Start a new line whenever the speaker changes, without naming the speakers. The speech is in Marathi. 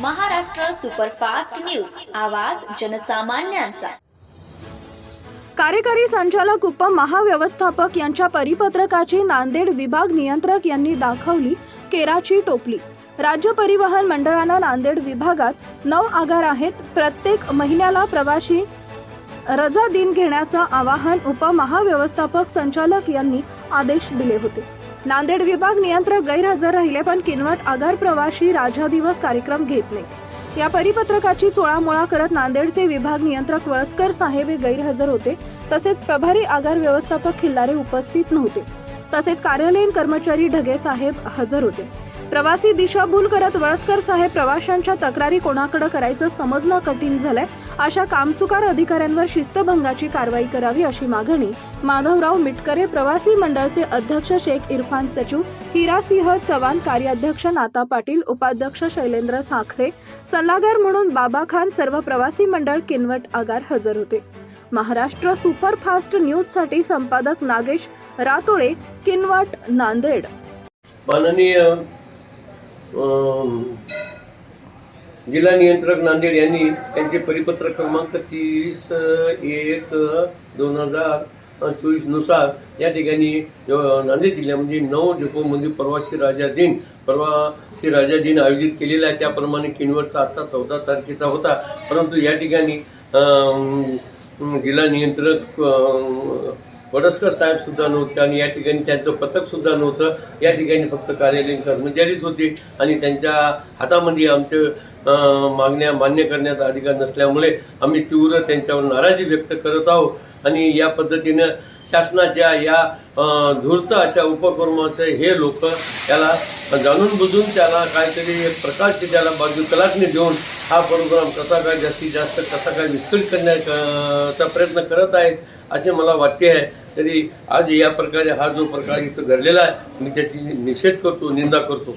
Maharashtra superfast news. आवाज जनसामान्यांचा.
कार्यकारी संचालक उप महाव्यवस्थापक यांच्या परिपत्रकाची नांदेड विभाग नियंत्रक यांनी दाखवली केराची टोपली. राज्य परिवहन मंडळानं नांदेड विभागात नऊ आगार आहेत. प्रत्येक महिन्याला प्रवाशी रजा दिन घेण्याचं आवाहन उपमहाव्यवस्थापक संचालक यांनी आदेश दिले होते. नांदेड विभाग नियंत्रक गैरहजर राहिले पण किनवट आगार प्रवाशी राजा दिवस कार्यक्रम घेत नाही. या परिपत्रकाची चोळामोळा करत नांदेडचे विभाग नियंत्रक वळसकर साहेब हे गैरहजर होते तसेच प्रभारी आगार व्यवस्थापक खिल्लारे उपस्थित नव्हते. तसेच कार्यालयीन कर्मचारी ढगे साहेब हजर होते. प्रवासी दिशाभूल करत वळसकर साहेब प्रवाशांच्या तक्रारी कोणाकडे करायचं समजणं कठीण झालंय अशा कामचुकार अधिकाऱ्यांवर शिस्तभंगाची कारवाई करावी अशी मागणी माधवराव मिटकरे प्रवासी मंडळचे अध्यक्ष शेख इरफान सचिव हिरासिंह चव्हाण कार्याध्यक्ष नाता पाटील उपाध्यक्ष शैलेंद्र साखरे सल्लागार म्हणून बाबा खान सर्व प्रवासी मंडळ किनवट आगार हजर होते. महाराष्ट्र सुपरफास्ट न्यूजसाठी संपादक नागेश रातोळे किनवट नांदेड.
माननीय जिल्हा नियंत्रक नांदेड यांनी त्यांचे परिपत्रक क्रमांक तीस एक दोन हजार चोवीसनुसार या ठिकाणी नांदेड जिल्ह्यामध्ये नऊ डेपोमध्ये प्रवासी राजा दिन प्रवासी राजा दिन आयोजित केलेला आहे. त्याप्रमाणे किनवटचा आजचा चौदा तारखेचा होता. परंतु या ठिकाणी जिल्हा नियंत्रक वडसकर साहेब सुद्धा नव्हते आणि या ठिकाणी त्यांचं पथक सुद्धा नव्हतं. या ठिकाणी फक्त कार्यालयीन कर्मचारीच होते आणि त्यांच्या हातामध्ये आमचे मागण्या मान्य करण्याचा अधिकार नसल्यामुळे आम्ही तीव्र त्यांच्यावर नाराजी व्यक्त करत आहोत. आणि या पद्धतीनं शासनाच्या या धूर्त अशा उपक्रमाचं हे लोक त्याला जाणून बुजून त्याला काहीतरी एक प्रकारची त्याला बाजू कलाटणी देऊन हा प्रोग्राम कसा काय जास्तीत जास्त कसा काय विस्कळीत करण्याचा प्रयत्न करत आहेत असे मला वाटते आहे. तरी आज या प्रकारे हा जो प्रकार इथं घडलेला आहे मी त्याची निषेध करतो निंदा करतो.